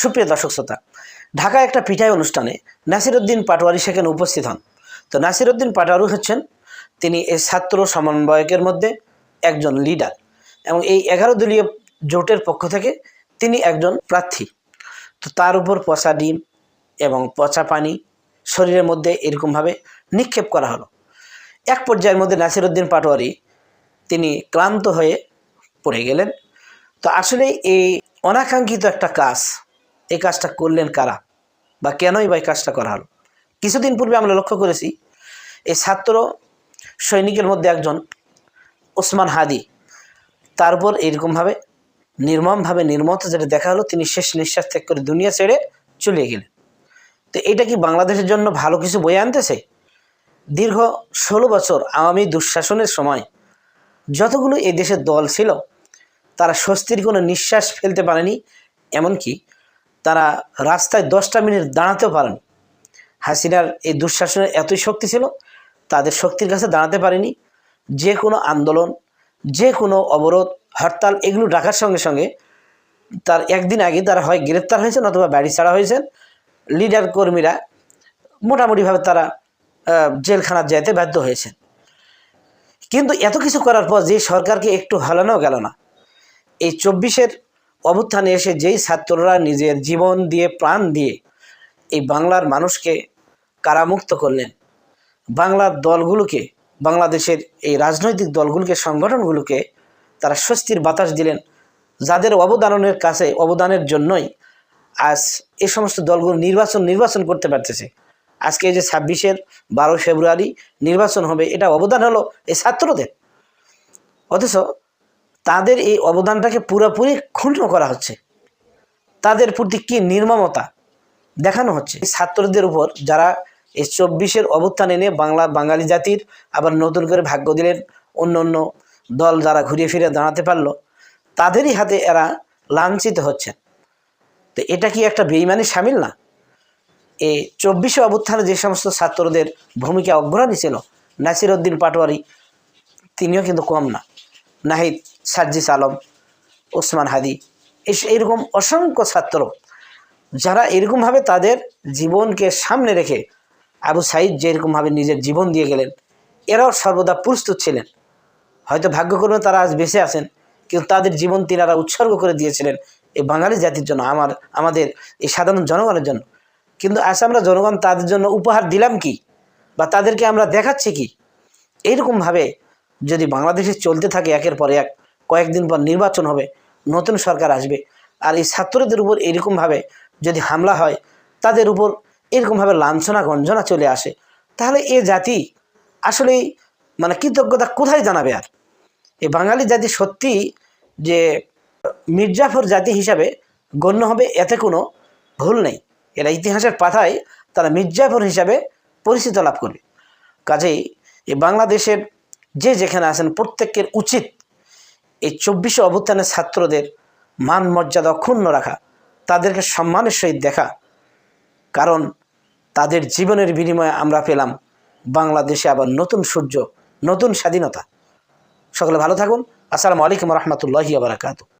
সুপ্রিয় দর্শক শ্রোতা, ঢাকায় একটা পিঠাই অনুষ্ঠানে নাসিরুদ্দিন পাটোয়ারি সেখানে উপস্থিত হন। তো নাসিরুদ্দিন পাটোয়ারি হচ্ছেন, তিনি এই ছাত্র সমন্বয়কের মধ্যে একজন লিডার এবং এই এগারো দলীয় জোটের পক্ষ থেকে তিনি একজন প্রার্থী। তো তার উপর পচা ডিম এবং পচা পানি শরীরের মধ্যে এরকমভাবে নিক্ষেপ করা হলো। এক পর্যায়ের মধ্যে নাসিরুদ্দিন পাটোয়ারি তিনি ক্লান্ত হয়ে পড়ে গেলেন। তো আসলে এই অনাকাঙ্ক্ষিত একটা কাজ এই কাজটা করলেন কারা? বা কেনই বা এই কাজটা করা হলো? কিছুদিন পূর্বে আমরা লক্ষ্য করেছি, এই ছাত্র সৈনিকের মধ্যে একজন ওসমান হাদি তারপর এরকমভাবে নির্মমভাবে নির্মত যেটা দেখা হলো, তিনি শেষ নিঃশ্বাস ত্যাগ করে দুনিয়া ছেড়ে চলে গেলেন। তো এটা কি বাংলাদেশের জন্য ভালো কিছু বয়ে আনতেছে? দীর্ঘ ষোলো বছর আওয়ামী দুঃশাসনের সময় যতগুলো এই দেশের দল ছিল, তারা স্বস্তির কোনো নিঃশ্বাস ফেলতে পারেনি, এমনকি তারা রাস্তায় দশটা মিনিট দাঁড়াতেও পারেন। হাসিনার এই দুঃশাসনের এতই শক্তি ছিল তাদের শক্তির কাছে দাঁড়াতে পারেনি। যে কোনো আন্দোলন যে কোনো অবরোধ হরতাল এগুলো ডাকার সঙ্গে সঙ্গে তার একদিন আগে তারা হয় গ্রেপ্তার হয়েছেন অথবা বাড়ি ছাড়া হয়েছেন। লিডার কর্মীরা মোটামুটিভাবে তারা আহ, জেলখানার যেতে বাধ্য হয়েছেন। কিন্তু এত কিছু করার পর যে সরকারকে একটু হালানো গেল না। এই চব্বিশের অভ্যুত্থানে এসে যেই ছাত্ররা নিজের জীবন দিয়ে, প্রাণ দিয়ে এই বাংলার মানুষকে কারামুক্ত করলেন, বাংলার দলগুলোকে, বাংলাদেশের এই রাজনৈতিক দলগুলোকে, সংগঠনগুলোকে তারা স্বস্তির বাতাস দিলেন। যাদের অবদানের কাছে, অবদানের জন্যই আজ এ সমস্ত দলগুলো নির্বাচন নির্বাচন করতে পারতেছে। আজকে এই যে ছাব্বিশের বারো ফেব্রুয়ারি নির্বাচন হবে, এটা অবদান হলো এই ছাত্রদের। অথচ তাদের এই অবদানটাকে পুরোপুরি ক্ষুণ্ণ করা হচ্ছে। তাদের প্রতি কী নির্মমতা দেখানো হচ্ছে? ছাত্রদের উপর যারা এই চব্বিশের অবস্থান এনে বাংলা, বাঙালি জাতির আবার নতুন করে ভাগ্য দিলেন, অন্য অন্য দল যারা ঘুরিয়ে ফিরে দাঁড়াতে পারল, তাদেরই হাতে এরা লাঞ্ছিত হচ্ছেন। তো এটা কি একটা বেইমানি সামিল না? এ চব্বিশে অবস্থানে যে সমস্ত ছাত্রদের ভূমিকা অগ্রণী ছিল নাসির উদ্দিন পাটোয়ারি, তিনিও কিন্তু কম না। নাহিদ সাজ্জিস আলম, ওসমান হাদি এরকম অসংখ্য ছাত্র যারা এরকমভাবে তাদের জীবনকে সামনে রেখে আবু সাইদ যেরকমভাবে নিজের জীবন দিয়ে গেলেন, এরাও সর্বদা প্রস্তুত ছিলেন। হয়তো ভাগ্যক্রমে তারা আজ বেঁচে আছেন, কিন্তু তাদের জীবন তিনারা উৎসর্গ করে দিয়েছিলেন এই বাঙালি জাতির জন্য, আমার, আমাদের এই সাধারণ জনগণের জন্য। কিন্তু আজ আমরা জনগণ তাদের জন্য উপহার দিলাম কি? বা তাদেরকে আমরা দেখাচ্ছি কি? এইরকমভাবে যদি বাংলাদেশে চলতে থাকে একের পর এক কয়েকদিন পর নির্বাচন হবে, নতুন সরকার আসবে। আর এই ছাত্রদের উপর এরকমভাবে যদি হামলা হয়, তাদের উপর এরকমভাবে লাঞ্ছনা, গঞ্জনা চলে আসে, তাহলে এ জাতি আসলেই মানে কৃতজ্ঞতা কোথায় জানাবে আর? এই বাঙালি জাতি সত্যি যে মির্জাফর জাতি হিসাবে গণ্য হবে এতে কোনো ভুল নেই। এরা ইতিহাসের পাতায় তারা মির্জাফর হিসাবে পরিচিত লাভ করবে। কাজেই এই বাংলাদেশের যে যেখানে আছেন প্রত্যেকের উচিত এই চব্বিশে অভ্যুত্থানের ছাত্রদের মান মর্যাদা অক্ষুণ্ণ রাখা, তাদেরকে সম্মানের সহিত দেখা। কারণ তাদের জীবনের বিনিময়ে আমরা পেলাম বাংলাদেশে আবার নতুন সূর্য, নতুন স্বাধীনতা। সকলে ভালো থাকুন। আসসালামু আলাইকুম রহমতুল্লাহি বারাকাতু